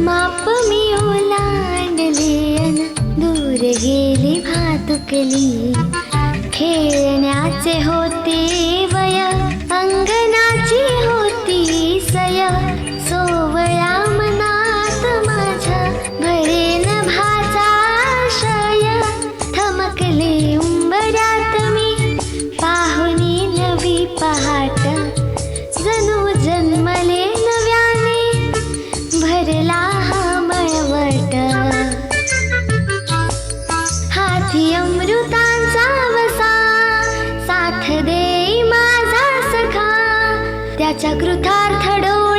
माप मी ओलांडले अन दूर गेली भातुकली. खेळण्याचे होते वय अंगणाची होती सय. सोवळा मनात माझ्या भरेन भाचा शय थमकले उंबऱ्यात मी पाहुनी नवी पहाट त्याच्या कृतार्थडो